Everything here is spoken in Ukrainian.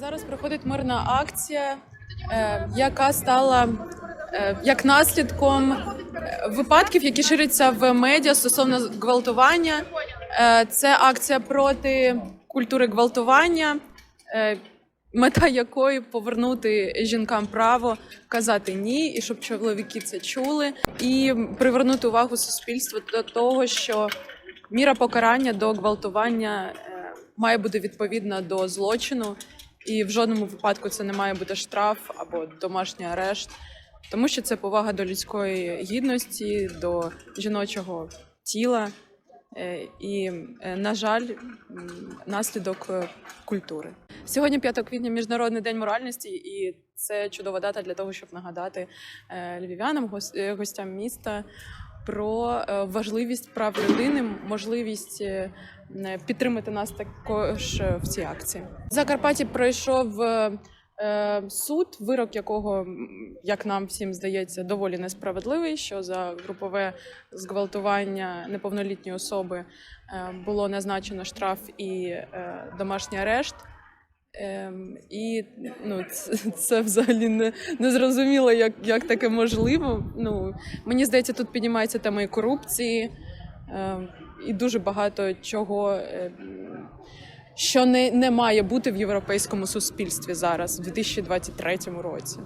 Зараз проходить мирна акція, е, яка стала е, як наслідком е, випадків, які ширяться в медіа стосовно гвалтування. Це акція проти культури гвалтування, мета якої повернути жінкам право казати ні, і щоб чоловіки це чули, і привернути увагу суспільства до того, що міра покарання до гвалтування має бути відповідна до злочину, і в жодному випадку це не має бути штраф або домашній арешт, тому що це повага до людської гідності, до жіночого тіла. Е, І, е, на жаль, наслідок е, культури. Сьогодні 5 квітня Міжнародний день моральності, і це чудова дата для того, щоб нагадати львів'янам, гос- гостям міста про е, важливість прав людини, можливість е, не- підтримати нас також е, в цій акції. В Закарпатті пройшов е, е, суд, вирок якого, як нам всім здається, доволі несправедливий. Що за групове зґвалтування неповнолітньої особи е, було назначено штраф і е, домашній арешт. Ем, і ну, це, це взагалі не, не зрозуміло, як, як таке можливо. Ну, мені здається, тут піднімається тема і корупції, ем, і дуже багато чого, ем, що не, не має бути в європейському суспільстві зараз, в 2023 році.